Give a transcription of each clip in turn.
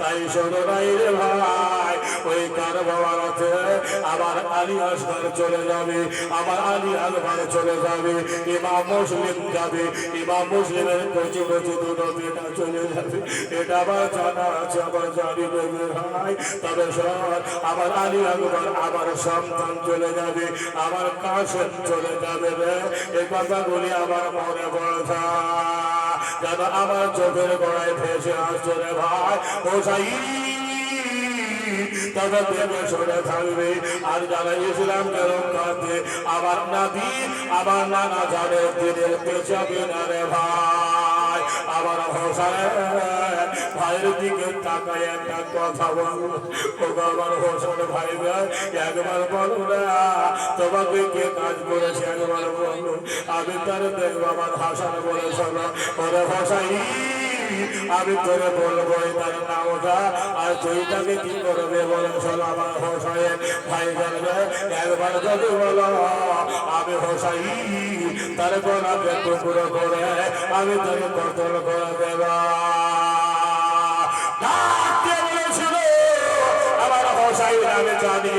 তাই শোনো ভাই, ওই কারবালাতে আমার আলী আসবার চলে যাবে আমার আলী আকবর চলে যাবে, ইমাম মুসলিম যাবে, ইমাম মুসলিমের কচি কচি দুটো বেটা চলে যাবে, এটা আমার জানা আছে আমার জানি দেবে ভাই, তবে সর আমার আলী সন্তান চলে যাবে আমার কাশেম চলে যাবে রে এই কথাগুলি আমার মনে পড়ে যেন আমার চোখের গড়ায় ভেসে আসছে রে ভাই। ও সাই তাদের দেখে সরে থাকবে। আর যারা ইসলামকে রক্ষাতে আমার নাতি, আমার নানা জানে দিনের পেছাবে না রে ভাই। আমার হোসায় ভাইয়ের দিকে তাকায় একটা কথা বলব। আমার হোসেন ভাই একবার বলো না, তোমাকে কে কাজ করেছে একবার বলো। আমি তার দেখব আমার হাসান বলে শোনো। ওরে হোসাই আমি তোরে বলব তার নামটা আর তুই তাকে কি করবে বলে শোনো আমার হোসাই ভাই জানবে, একবার যদি বলো, আমি হোসাই তার গলাকে টুকরো করে আমি তোকে কতল করে দেবা। আমার হোসাই আমি জানি।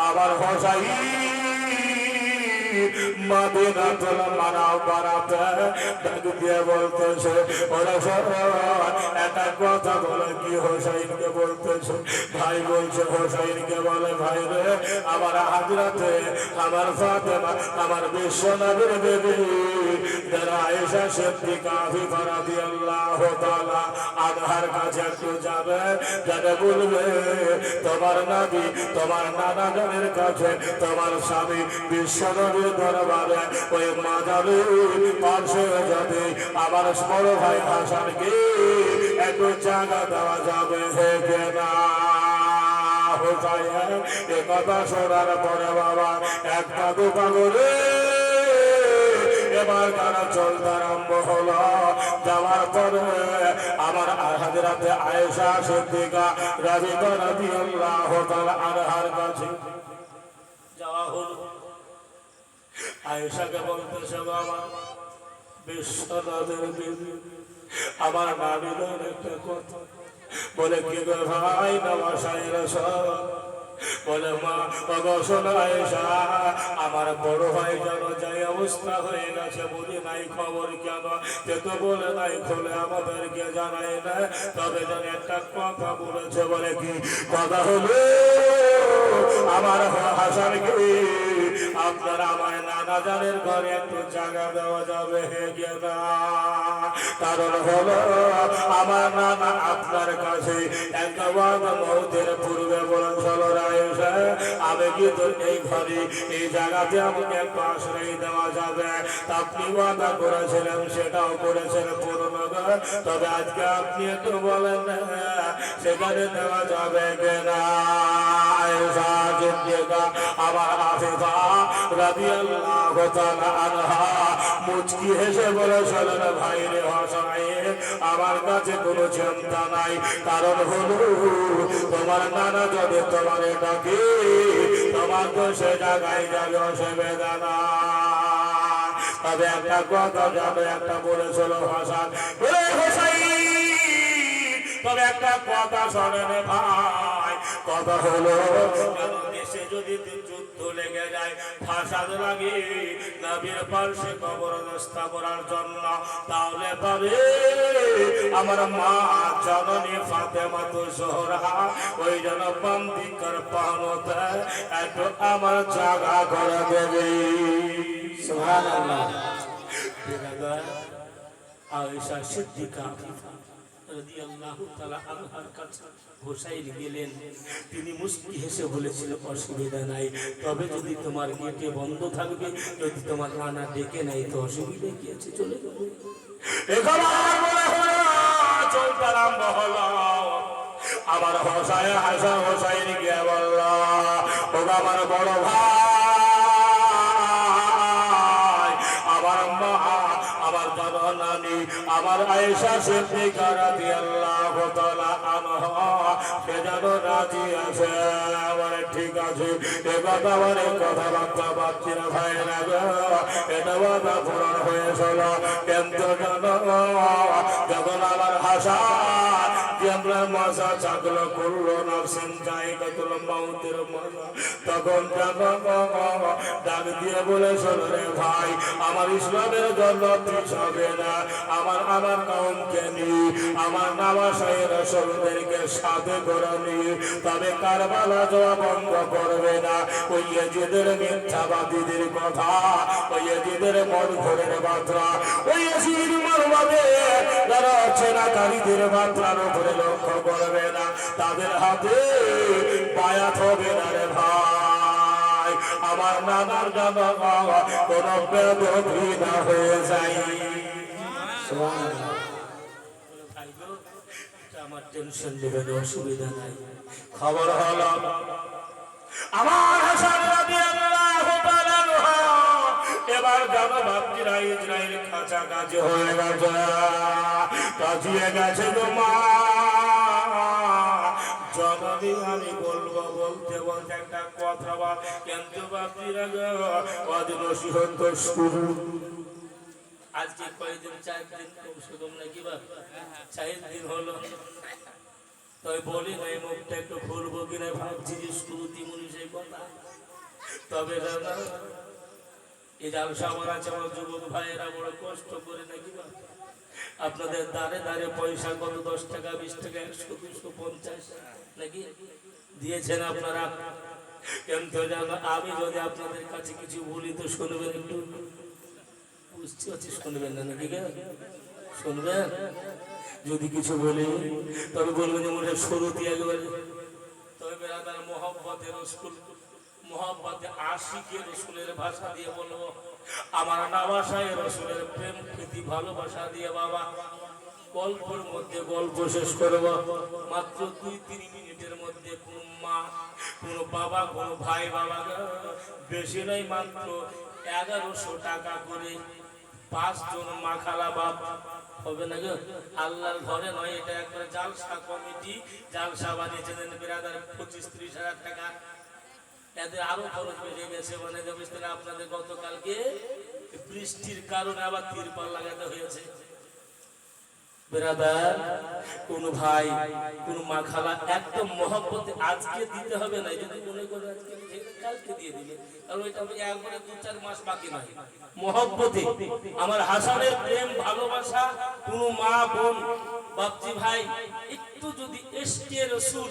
আবার হসাই মাদিনা তোলা মারাও বাড়াতে ডাক দিয়ে বলতেছে একটা কথা বলে কি বলতেছে ভাই বলছে বলে ভাই রে আমার হাজরাতে আমার আমার দেবী যারা আয়েশা সিদ্দিকা আফিফা রাদিয়াল্লাহু তাআলা আনহার কাছে একটু যাবে বলবে তোমার নবী, তোমার নানা জানের কাছে তোমার স্বামী বিশ্বনবীর আমার বড় ভাই হাসানকে একটু জায়গা দেওয়া যাবে, হে না কথা শোনার পরে বাবা এক পা দু এবার তারা চলতে আরম্ভ হলো। যাওয়ার পরে আমার হাজরাতে আয়েশা সিদ্দিকা রাজি রাজি আল্লাহ আনহার কাছে যাওয়া হলো আয়েশাকে বলতেছে বাবা বিশ্ব নদের আমার নাবিদের একটা কথা বলে কি গো ভাই নবাসায়ের সব বলে মা অবসর আমার বড় ভাই যেন যাই অবস্থা হয়ে গেছে বলি নাই খবর কেন সে তো বলে নাই খোলে আমাদেরকে জানাই না তবে যেন একটা কথা বলেছে বলে কি কথা হলো আমার হাসানকে আপনার আমার নানা জানের ঘরে একটু জায়গা দেওয়া যাবে, হে না কারণ হলো, আমার নানা আপনার কাছে একবার মৌতের পূর্বে বলেন, চলো রায়েশা আশ্রয় দেওয়া যাবে। আপনি ওয়াদা করেছিলেন, সেটাও করেছেন পূর্ণ আজকে আপনি সেখানে দেওয়া যাবে কিনা? আমার আফিফা। রাদিয়াল্লাহু তাআলা আনহা। মুচকি হেসে বলেছিলেন ভাই রে হাসাই আমার কাছে কোনো চিন্তা নাই। কারণ হলো, তোমার নানা যদি তোমার ডাকে, তোমার তো সে জায়গায় যাবে অসুবিধা না। তবে একটা কথা যাবে একটা বলেছিল হাসান। তবে একটা কথা শোনেন ভাই, কথা হলো যদি যুদ্ধ লেগে যায় ফাঁসাদ লাগে নবীর পার্শ্বে কবর কবরদস্তা করার জন্য। তাহলে পাবে আমার মা জননী ফাতেমা তো সোহরা ওই জন্য বন্দিকর পাহনতে একটু আমার জায়গা করে দেবে। সুবহানাল্লাহ। আয়েশা সিদ্দিকা রাদিয়াল্লাহু তাআলা আনহার কাছে। হোসাইন গেলেন। তিনি মুস্কি হেসে বলেছিল, অসুবিধা নাই। তবে যদি তোমার গেটে বন্ধ থাকবে, যদি তোমার রানা ডেকে নাই তো অসুবিধা কি আছে? চলে যাবে আবার আমার মনে হয় আরম্ভ হলো। আমার হোসাই হাসা হোসাইন গিয়ে বলল ও আমার বড় ভাই নানি আমার আয়েশা সিদ্দিকা রাদিয়াল্লাহু তাআলা আনহা, সে রাজি আছে। আমার ঠিক আছে। এ কথা মানে কথাবার্তা পাচ্ছি না ভাই না এটা বাধা পূরণ হয়েছিল কিন্তু যখন আমার হাসা আমরা মজা চাকলো করল না সিনচাই কতল মাউতের মজা তখন ডাক দিয়ে বলেছিল রে ভাই, আমার ইসলামের জন্য ত্রিশ হবে না। আমার আমার কাউকে নি আমার নামাশাই রসলদেরকে সাথে করে নি তবে কারবালা যাওয়া বন্ধ করবে না। ওই এজিদের মিথ্যাবাদীদের কথা, ওই এজিদের মন ঘরের মাত্রা ওই এজির মর্মাদে যারা চেনাকারীদের মাত্রার উপরে লক্ষ্য করবে না। তাদের হাতে হবে না রে ভাই। আমার নানার নানা বাবা কোন বেদী না হয়ে সুবহানাল্লাহ আমার টেনশন নেবেন অসুবিধা নাই। খবর হলো আমার হাসান রাদিয়াল্লাহু তাআলা এবার ইসরায়েল কাছাকাছি হয়ে গেছে। কাছিয়ে গেছে গো মা জননী আমি বলব, বলতে বলতে একটা কথা বল। কিন্তু বাপজিরা গো অদিন সিহন্ত আজকে কয়েকদিন চার দিন কম নাকি বা চার দিন হলো। তবে বলি না এই মুখটা একটু খুলবো কিনা ভাবছি যে শ্রুতি মুনি সেই কথা। তবে দাদা এই জালসা আমার আছে, আমার যুবক ভাইয়েরা বড় কষ্ট করে নাকি বা আপনাদের দাঁড়ে দাঁড়ে পয়সা কত? দশ টাকা, বিশ টাকা, একশো, দুশো, পঞ্চাশ নাকি? দিয়েছেন আপনারা? কিন্তু আমি যদি আপনাদের কাছে কিছু বলি তো শুনবেন একটু। বুঝতে পারছি, শুনবেন না নাকি শুনবেন? যদি কিছু বলি, তবে বলবেন যে মনে শুরুতে একবারে। তবে মোহাম্মতে রসুল মোহাম্মতে আশিকে রসুলের ভাষা দিয়ে বলব। আমার নাবাসায় রসুলের প্রেম, প্রীতি, ভালোবাসা দিয়ে বাবা, গল্পের মধ্যে গল্প শেষ করব। মাত্র দুই, তিন মিনিটের মধ্যে কোন মা, কোন বাবা, কোন ভাই, বাবা বেশি নয়, মাত্র এগারোশো টাকা করে পাঁচজন মাখালা বাপ। হবে না গো? আল্লাহর ঘরে নয়, এটা একবার জালসা কমিটি, জালসা বানিয়েছেন বিরাদার পঁচিশ, ত্রিশ হাজার টাকা এদের আরও খরচ বেড়ে গেছে মানে যে আপনাদের গতকালকে বৃষ্টির কারণে আবার তিরপাল লাগাতে হয়েছে। কোন ভাই, কোন মা খালা একদম মহব্বতে আজকে দিতে হবে না। যদি মনে করে কালকে দিয়ে দিবে। কারণ এটা আমি একবারে দু চার মাস বাকি নাই মহব্বতে, আমার হাসানের প্রেম, ভালোবাসা, কোন মা, বোন, বাপজি ভাই, একটু যদি এসকে রসুল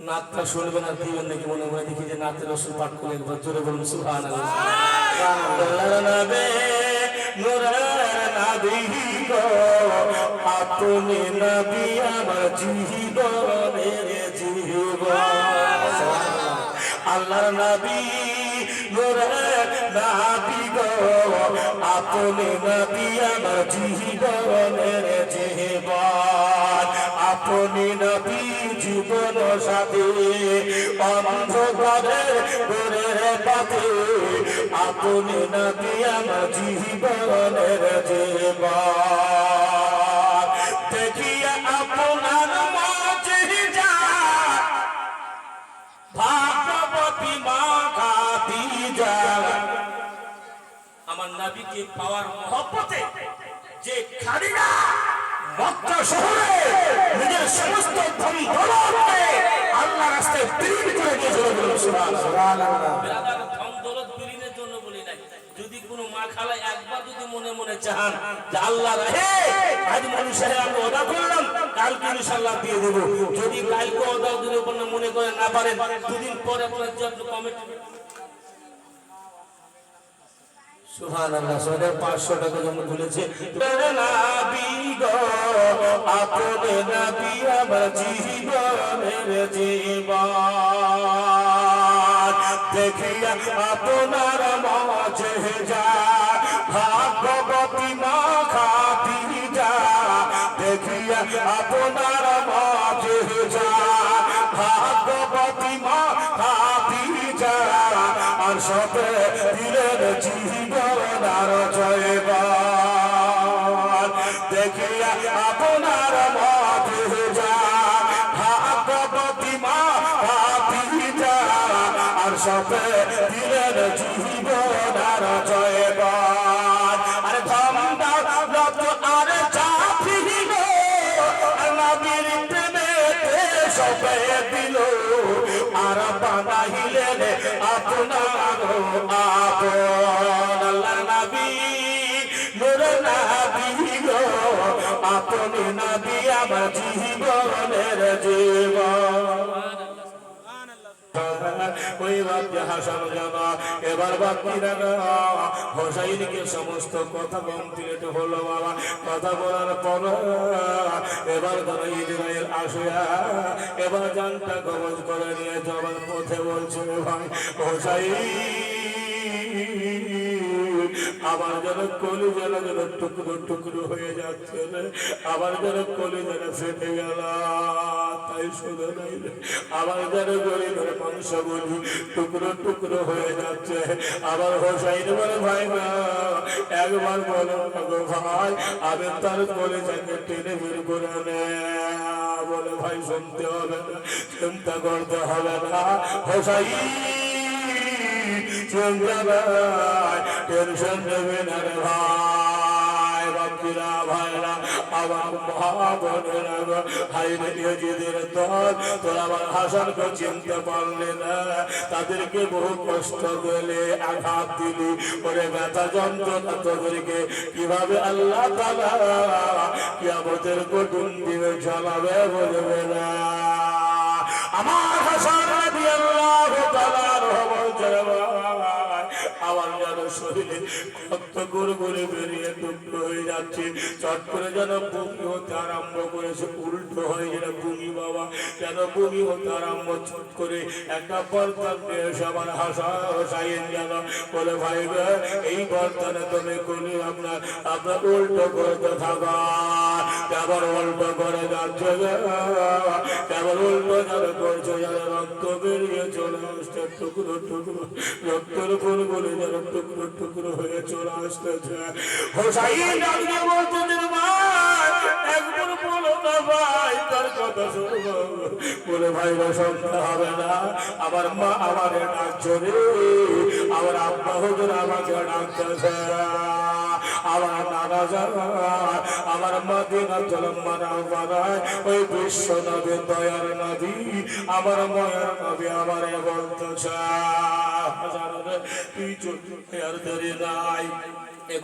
নাতটা শুনবেন আর দিবেন নাকি মনে মনে দেখি যে নাতের রসুল পাঠ করে একবার জোরে বলুন সুহান আপনি নবী আমার জীবনের জীবন আল্লাহ নবী নবী গো আপনি নবী আপনি নবী জীবন সাথী? অন্ধকারের ঘুরের পথে আপনি নবী আমার জীবনের জীবন? আমার পাওয়ার মহব্বতে যে খালিরা মক্কা শহরে নিজের সমস্ত ধন দৌলতকে আল্লাহ রাস্তায় বিলীন করে দিয়েছিল বলুন, সুবহানাল্লাহ। ধন দৌলত বিলীনের জন্য বলি নাই যদি কোনো মা খালা একবার যদি মনে মনে চান যে আল্লাহ হে আজ মানুষের আমি ওদা করলাম, কালকে ইনশাল্লাহ দিয়ে দেবো যদি কালকে দাও যদি মনে করে না পারেন, দুদিন পরে আপনার যে আপনি কমেন্ট সুহান আল্লাহ সোনে পাঁচশো টাকা যেমন বলেছে আপনে নাবি আমার জীবনের জীবন। দেখিয়া আপনার মাঝে যা, ভাগবতী মা খাতি যা দেখিয়া আপনার মাঝে যা ভাগবতী মা যা আর সাথে দিলেন জীবন আর জয়বান দেখিয়া আপনার যা ভাগবতী মা যা আর সাথে দিলেন জীবন আর জয়বান আর ধম দাও লত আর সবে দিল। আর বানাইলেন আপনার আপন এবার বাপ্পিরা হোসাইনকে সমস্ত কথা কমপ্লিট হলো বাবা। কথা বলার পর, এবার ধরো ইসরায়েল আসিয়া, এবার জানটা কবজ করে নিয়ে যাবার পথে বলছে, ভাই, হোসাইন আবার যেন কলি যেন যেন টুকরো টুকরো হয়ে যাচ্ছে। আবার যেন কলি যেন ফেটে গেল। তাই শুধু নাই আবার যেন গরিবের মাংস বলি টুকরো টুকরো হয়ে যাচ্ছে। আবার হোসাইন বলে, ভাই না, একবার বলো ভাই, আমি তার কলি যাকে টেনে বের করে নে বলে, ভাই, শুনতে হবে না, চিন্তা করতে হবে না। হোসাইন তাদেরকে বহু কষ্ট দিলে, আঘাত দিলি। ব্যথা যন্ত্রণা কীভাবে আল্লাহ তালা কি আমাদের কঠিন দিবে জ্বালাবে বলবে না। আমার হাসান বলছে ভাই আমার যেন শরীরে রক্ত করে করে বেরিয়ে টুকরো হয়ে যাচ্ছে। চট করে যেন বমি হতে আরম্ভ করেছে, উল্টো হয়ে যেন বমি বাবা, যেন বমি হতে আরম্ভ চট করে একটা বর্তন নিয়ে এসে আমার হাসা হাসাইন যেন বলে, ভাই এই বর্তনে তুমি কোনি আপনার আপনার উল্টো করতে থাকা কেবল উল্টো করে যাচ্ছে কেবল উল্টো যেন করছে, যেন রক্ত বেরিয়ে চলে আসছে, টুকরো টুকরো রক্তের ফুলগুলি যেন টুকরো টুকরো হয়ে চলে আসতেছে। আমার মা আমারে ডাকছে রে। ওই বিশ্ব নবী দয়ার নদী আমার ময়ার নবী আমারে বলতেছে। হাজারে তুই চোখ আর দেরি নাই।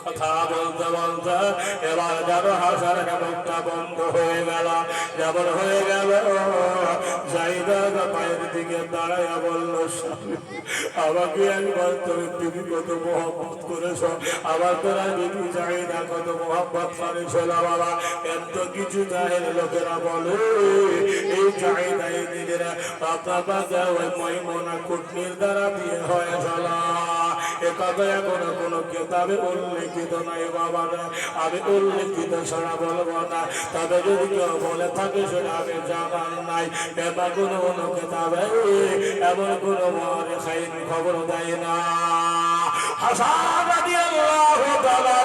কথা বলতে বলতে এবার যেন হাসার মুখটা বন্ধ হয়ে গেল। যেমন হয়ে গেল জাইদা পায়ের দিকে আমাকে একবার তুমি তুমি কত মহব্বত করেছ। আবার তোরা চাই না কত মহব্বত করেছ বাবা? এত কিছু চাহের লোকেরা বলে, এই চাহিদাই নিজেরা আপনার ওই মহিমনা কুটনির দ্বারা বিয়ে হয়ে চলা কথা এখনও কোনো কেতাবে উল্লেখিত নাই বাবা আমি উল্লেখিত ছাড়া বলব না। তবে যদি কেউ বলে থাকে সেটা আমি জানার নাই। এবার কোনো কোনো কেতাবে এমন কোনো মনে খাইন খবর দেয় না। হাসান রাদিয়াল্লাহু তাআলা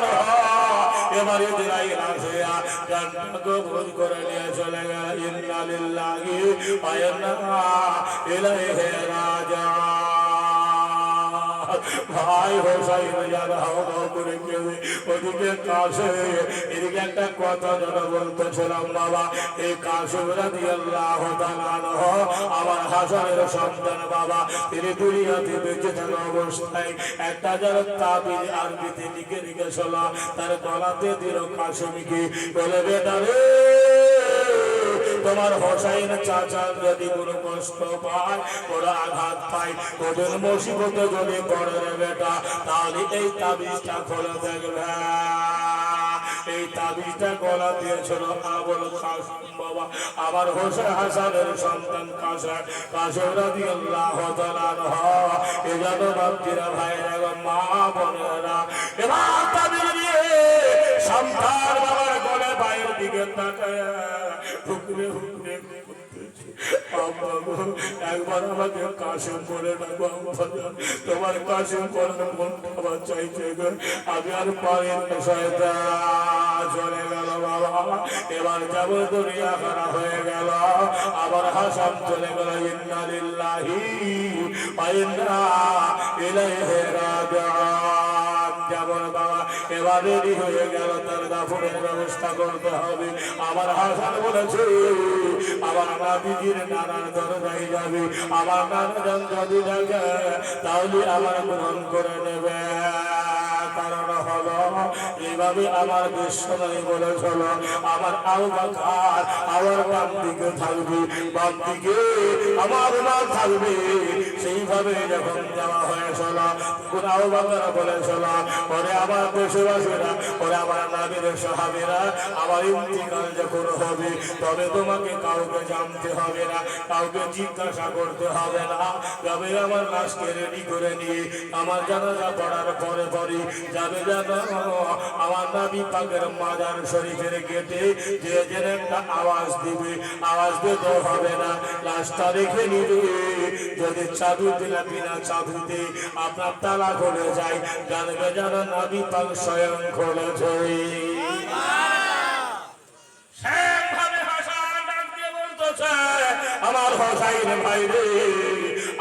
এবারে দিলাই আসে গানটাকে ভোজ করে নিয়ে চলে গেল। ইন্না লিল্লাহি ওয়া ইন্না ইলাইহি রাজিউন। ভাই হোসাইন যারা হাও হাও করে কেঁদে ওদিকে কাশে, এদিকে একটা কথা যেন বলতেছিলাম, বাবা। এই কাশিম রাদিয়াল্লাহু তাআলা আনহু, আমার হাসানের সন্তান, বাবা। তিনি দুনিয়াতে বেঁচে থাকা অবস্থায় একটা যেন তাবিজ আরবিতে লিখে রেখেছিল, তার গলাতে দিল কাশিমকে। বলে, বেটা রে তোমার হোসাইন চাচা যদি কোনো কষ্ট পায় ওরা আঘাত পায় ওদের মুসিবতে যদি পড়ে বেটা, তাহলে এই তাবিজটা খোলে দেখবে। এই তাবিজটা গলা দিয়েছিল আবুল কাসিম বাবা। আবার হোসেন হাসানের সন্তান কাসা কাসর রাদিয়াল্লাহু তাআলা আনহা। এ জানো বাপ্তিরা ভাইরা মা বোনেরা। এবার তাবিজ দিয়ে সন্তান বাবার গলে বাইরের দিকে তাকায়। হুকরে হুকরে একবার আমাকে কাশেম করে তোমার কাশেম করে মন খাবার চাইছে আমি আর পারি চলে গেল বাবা। এবার যাব, দুনিয়া খারাপ হয়ে গেল। আবার হাসান চলে গেল ইন্না লিল্লাহি ওয়া ইন্না ইলাইহি বাবা এবার হয়ে গেল, তার দাফনের ব্যবস্থা করতে হবে। আমার হাসান বলেছে আমার নাবিজির নানার দরজায় যাবে আমার নানা যান যদি ডাকে তাহলে আমার গ্রহণ করে নেবে। কারণ হলো। এইভাবে আমার বিশ্বনয় বলেছিল আমার আউ আমার বাম দিকে থাকবে, বাম দিকে আমার মা থাকবে। সেইভাবে যখন যাওয়া হয়েছিল তখন আউ বলেছিল ওরে আমার দেশবাসীরা, ওরে আমার নাবির সাহাবিরা, আমার ইন্তিকাল যখন হবে, তবে তোমাকে কাউকে জানতে হবে না, কাউকে জিজ্ঞাসা করতে হবে না। তবে আমার লাশকে রেডি করে নিয়ে, আমার জানাজা পড়ার পরে পরে যাবে জানো আমার নাবি পাকের মাজার শরীফের গেটে যে যেন একটা আওয়াজ দিবে। আওয়াজ দিতে হবে না। লাশটা রেখে নিবে। যদি চাবি দিলে, বিনা চাবিতে আপনার তালা খুলে যায়। জানবে জানো নাবি পাক স্বয়ং খুলেছে আমার হোসাইন ভাই রে।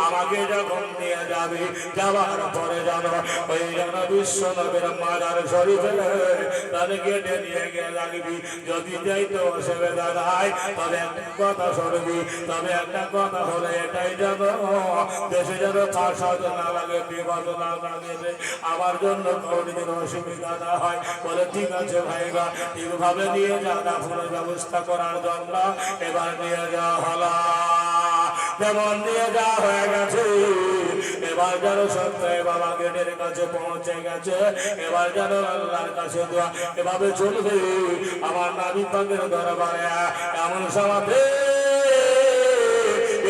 আমাকে যখন নিয়ে যাবে, যাওয়ার পরে জানো, ওই যেন বিশ্ব নবের মাজার শরীফে তাহলে গেটে নিয়ে গিয়ে লাগবি। যদি যাইতে অসুবিধা নাই, তবে একটা কথা শুনবি, তবে একটা কথা হলে এটাই জানো, দেশে যেন ফাঁসাদ না লাগে, বিপদ না লাগে আমার জন্য কোনদিন অসুবিধা না হয়। বলে, ঠিক আছে ভাইরা ঠিকভাবে নিয়ে যা, দাফনের ব্যবস্থা করার জন্য এবার নিয়ে যাওয়া হলো। যেমন নিয়ে যাওয়া হয়ে গেছে, এবার যেন সত্য বাবা গেটের কাছে পৌঁছে গেছে, এবার যেন আল্লাহর কাছে দোয়া, এভাবে চলবে আমার নাবি পাকের দরবারে। এমন সমাধে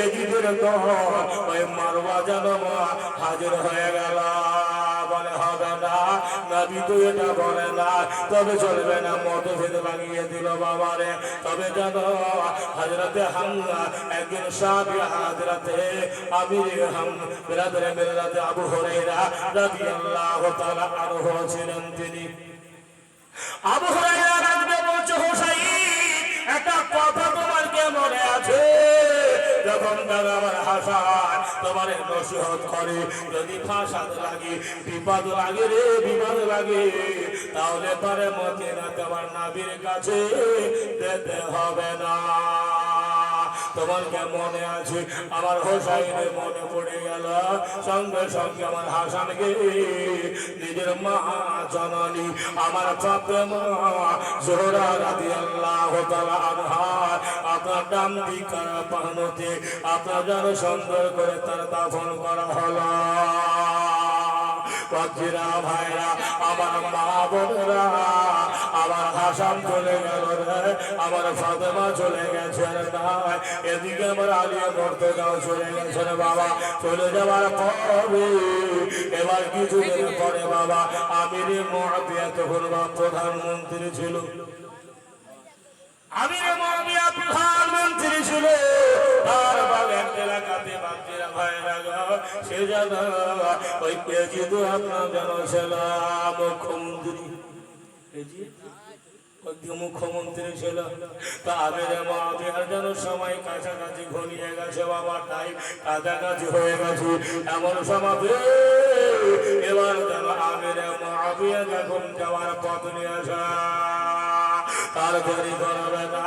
এদিকের দল ওই মারবা যেন হাজির হয়ে গেল। নবী তো এটা বলে না। তবে চলবে না, মতভেদ লাগিয়ে দিল বাবারে। তবে জানো হাজরাতে হামলা একদিন সাবি হাজরাতে আমির হাম বিরাদরে মিলাতে আবু রাজি রাদিয়াল্লাহু তাআলা আনহু ছিলেন তিনি। আবু হুরায়রা তোমার নসিহত করে। যদি ফাঁসাদ লাগে, বিপদ লাগে রে, বিপদ লাগে। তাহলে পরে মতে না তোমার নাবির কাছে যেতে হবে না। তোমার কে মনে আছে? আমার হোসাইনের মনে পড়ে গেল। সঙ্গে সঙ্গে আমার হাসানকে, নিজের মা জননী, আমার পাপে মা জোহরা রাদি আল্লাহ আপনার ডান দিকার পাহনতে, আপনার যেন সুন্দর করে তার দাফন করা হলো। বাজিরা ভাইরা, আমার মা বোনেরা, আমার হাসান চলে গেল আমার ফাতেমা চলে গেছে রে নাই এদিকে আমার আলিয়া করতে যাও চলে গেছে রে বাবা। চলে যাওয়ার পরে এবার কিছুদিন পরে বাবা, আমির মহাবিয়া তখন প্রধানমন্ত্রী ছিল। আমির মহাবিয়া প্রধানমন্ত্রী ছিল। তার মুখ্যমন্ত্রী। ছিল। তা আমির মহাবিয়ার যেন সময় কাছাকাছি ঘনিয়ে গেছে বাবা টাইম কাছাকাছি হয়ে গেছে। এমন সময় এবার যেন আমির মহাবিয়া যখন যাওয়ার পথ নিয়ে আসা তার না।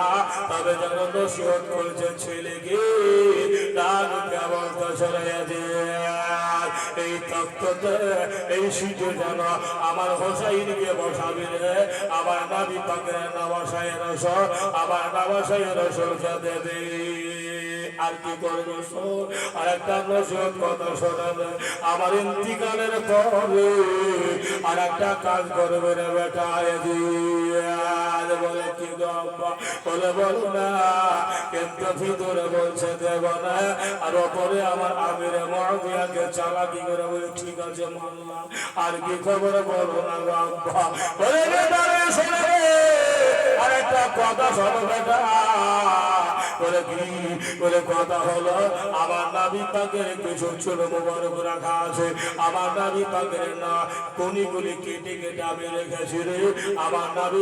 তবে যেন নসিহত করছে ছেলেকে। এই তত্ত্বতে এই সিটে যেন আমার হোসাইনকে বসাবি রে, আমার নাবি পাকের নামাশায় রস আমার নামাশায় রস দে আর কি করবে? আর একটা নসিহত কথা শোনাবে আমার ইন্তিকালের পরে আর একটা কাজ করবে রে বেটা বলে, কি বলে, বল না। কিন্তু ভিতরে বলছে, দেব না। আর ওপরে আমার আমিরে মহাদিয়াকে চালাকি করে বলে, ঠিক আছে মানলাম আর কি খবর বলো না গো বলে, বেটা রে শোনো আর একটা কথা শোনো বেটা। বলে কি বলে কথা হলো, আমার নাবি পাকের কিছু ছোট মোবারক রাখা আছে। আমার নাবি পাকের না কোনিগুলি কোনি কেটে কেটে আমি রেখেছি রে। আমার নাবি